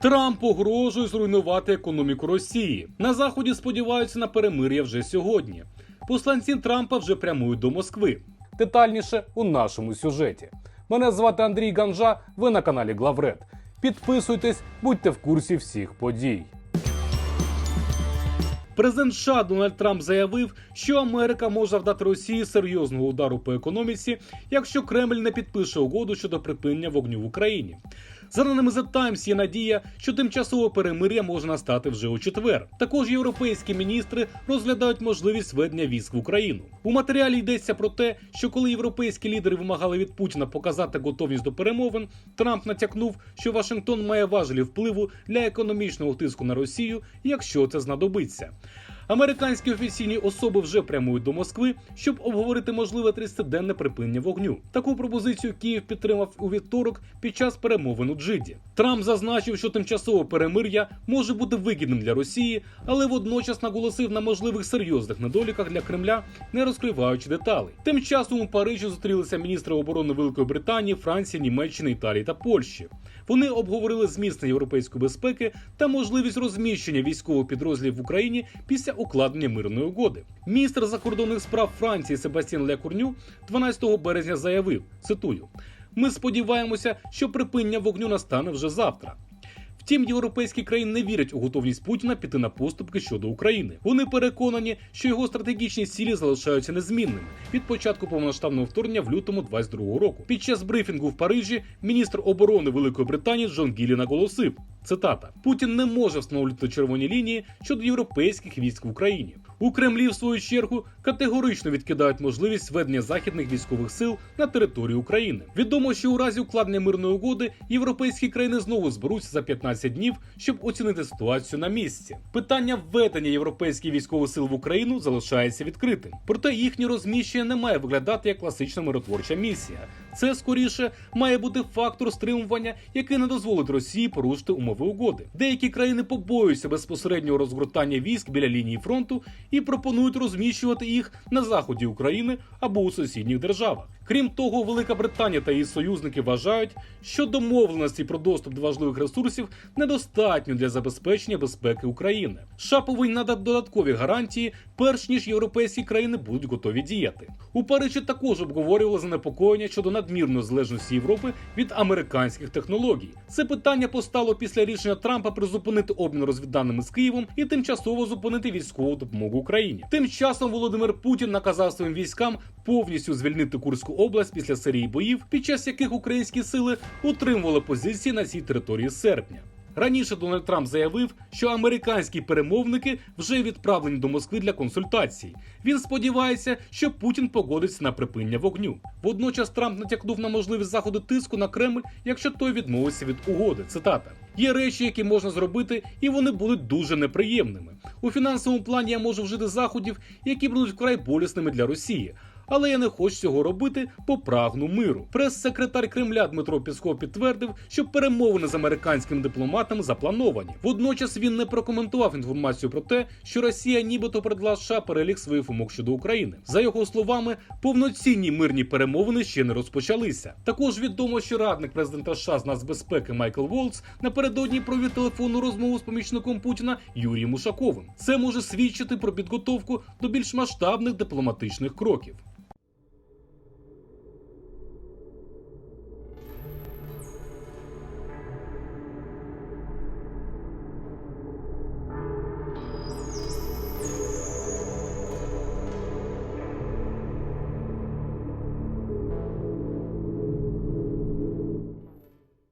Трамп погрожує зруйнувати економіку Росії. На заході сподіваються на перемир'я вже сьогодні. Посланці Трампа вже прямують до Москви. Детальніше у нашому сюжеті. Мене звати Андрій Ганжа. Ви на каналі Главред. Підписуйтесь, будьте в курсі всіх подій. Президент США Дональд Трамп заявив, що Америка може завдати Росії серйозного удару по економіці, якщо Кремль не підпише угоду щодо припинення вогню в Україні. За даними The Times, є надія, що тимчасове перемир'я може настати вже у четвер. Також європейські міністри розглядають можливість введення військ в Україну. У матеріалі йдеться про те, що коли європейські лідери вимагали від Путіна показати готовність до перемовин, Трамп натякнув, що Вашингтон має важелі впливу для економічного тиску на Росію, якщо це знадобиться. Американські офіційні особи вже прямують до Москви, щоб обговорити можливе 30-денне припинення вогню. Таку пропозицію Київ підтримав у вівторок під час перемовин у Джиді. Трамп зазначив, що тимчасове перемир'я може бути вигідним для Росії, але водночас наголосив на можливих серйозних недоліках для Кремля, не розкриваючи деталей. Тим часом у Парижі зустрілися міністри оборони Великої Британії, Франції, Німеччини, Італії та Польщі. Вони обговорили зміцнення європейської безпеки та можливість розміщення військових підрозділів в Україні після укладення мирної угоди. Міністр закордонних справ Франції Себастьян Лекурню 12 березня заявив: цитую: ми сподіваємося, що припинення вогню настане вже завтра. Втім, європейські країни не вірять у готовність Путіна піти на поступки щодо України. Вони переконані, що його стратегічні цілі залишаються незмінними від початку повномасштабного вторгнення в лютому 22 року. Під час брифінгу в Парижі міністр оборони Великої Британії Джон Гіллі наголосив: цитата: Путін не може встановлювати червоні лінії щодо європейських військ в Україні. У Кремлі, в свою чергу, категорично відкидають можливість введення західних військових сил на територію України. Відомо, що у разі укладення мирної угоди європейські країни знову зберуться за 15 днів, щоб оцінити ситуацію на місці. Питання введення європейських військових сил в Україну залишається відкритим. Проте їхнє розміщення не має виглядати як класична миротворча місія. Це скоріше має бути фактор стримування, який не дозволить Росії порушити умови угоди. Деякі країни побоюються безпосереднього розгортання військ біля лінії фронту і пропонують розміщувати їх на заході України або у сусідніх державах. Крім того, Велика Британія та її союзники вважають, що домовленості про доступ до важливих ресурсів недостатньо для забезпечення безпеки України. США повинні надати додаткові гарантії, перш ніж європейські країни будуть готові діяти. У Парижі також обговорювали занепокоєння щодо надмірної залежності Європи від американських технологій. Це питання постало після рішення Трампа призупинити обмін розвідданими з Києвом і тимчасово зупинити військову допомогу Україні. Тим часом Володимир Путін наказав своїм військам повністю звільнити Курську область після серії боїв, під час яких українські сили утримували позиції на цій території з серпня. Раніше Дональд Трамп заявив, що американські перемовники вже відправлені до Москви для консультацій. Він сподівається, що Путін погодиться на припинення вогню. Водночас Трамп натякнув на можливість заходу тиску на Кремль, якщо той відмовиться від угоди. Цитата: є речі, які можна зробити, і вони будуть дуже неприємними. У фінансовому плані я можу вжити заходів, які будуть вкрай болісними для Росії. Але я не хочу цього робити, бо прагну миру. Прес-секретар Кремля Дмитро Пісков підтвердив, що перемовини з американськими дипломатами заплановані. Водночас він не прокоментував інформацію про те, що Росія нібито передала США перелік своїх вимог щодо України. За його словами, повноцінні мирні перемовини ще не розпочалися. Також відомо, що радник президента США з нацбезпеки Майкл Волц напередодні провів телефонну розмову з помічником Путіна Юрієм Ушаковим. Це може свідчити про підготовку до більш масштабних дипломатичних кроків.